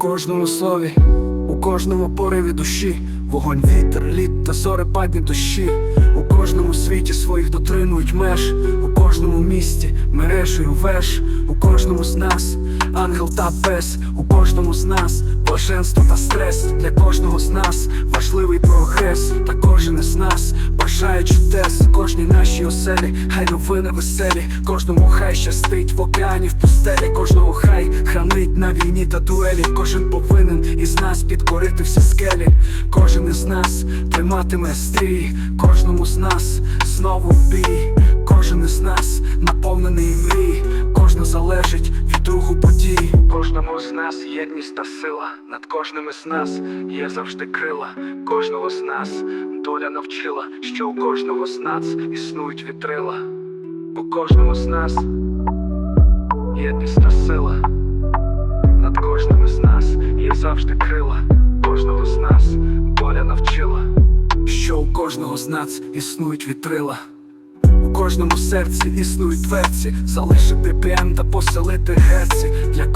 кожному слові, у кожному пориві душі, вогонь, вітер, лід та зорепадні дощі, у кожному світі своїх дотримують меж, у кожному місті мережею веж, у кожному з нас ангел та пес, у кожному з нас. Блаженство та стрес, для кожного з нас. Важливий прогрес, та кожен із нас. Бажає чудес, кожній нашій оселі, хай новини веселі, кожному хай щастить в океані, в пустелі, кожного хай хранить на війні та дуелі, кожен повинен із нас підкорити всі скелі, кожен із нас триматиме стрій, кожному з нас знову бій, кожен із нас наповнений Кожному з нас єдність та сила, над кожним із нас є завжди крила, кожного з нас доля навчила, що у кожного з нас існують вітрила, у кожному з нас єдність та сила, над кожним із нас є завжди крила, кожного з нас доля навчила, що у кожного з нас існують вітрила. У кожному серці існують дверці, залишити ПМ та поселити герці. Для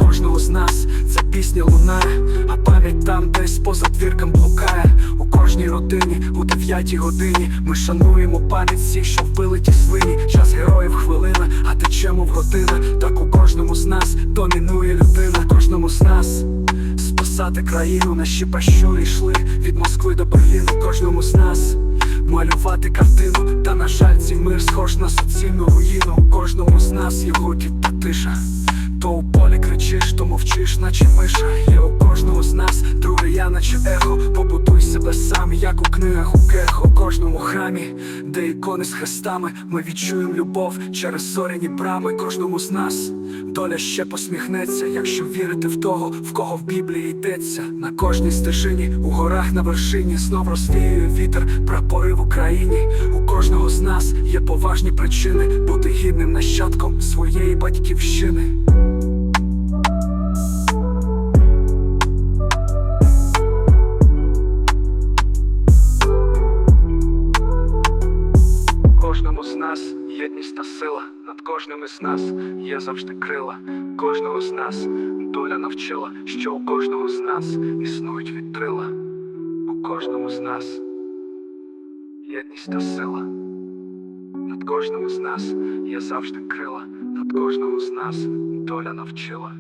з нас ця пісня лунає, а пам'ять там десь поза двірком блукає. У кожній родині, у дев'ятій годині ми шануємо пам'ять всіх, що вбили ті свині. Час героїв хвилина, а течемо в година. Так у кожному з нас домінує людина, кожному з нас. Спасати країну, наші пащури йшли від Москви до Берліну, кожному з нас малювати картину, та на жаль, цей мир схож на суцільну руїну. У кожному з нас є гуркіт та тиша. То у полі кричиш, то мовчиш, наче миша. Є у кожного з нас друге я, наче ехо. Побудуй себе сам, як у книгах у кехо. У кожному храмі, де ікони з хрестами, ми відчуємо любов через зоряні брами. Кожному з нас доля ще посміхнеться, якщо вірити в того, в кого в Біблії йдеться. На кожній стежині, у горах на вершині, знов розвіює вітер, прапори в Україні. У кожного з нас є поважні причини бути гідним нащадком своєї батьківщини. Єдність та сила, над кожним із нас є завжди крила. Кожного з нас доля навчила, що у кожного з нас існують вітрила. У кожному з нас єдність та сила. Над кожним з нас є завжди крила, над кожного з нас доля навчила,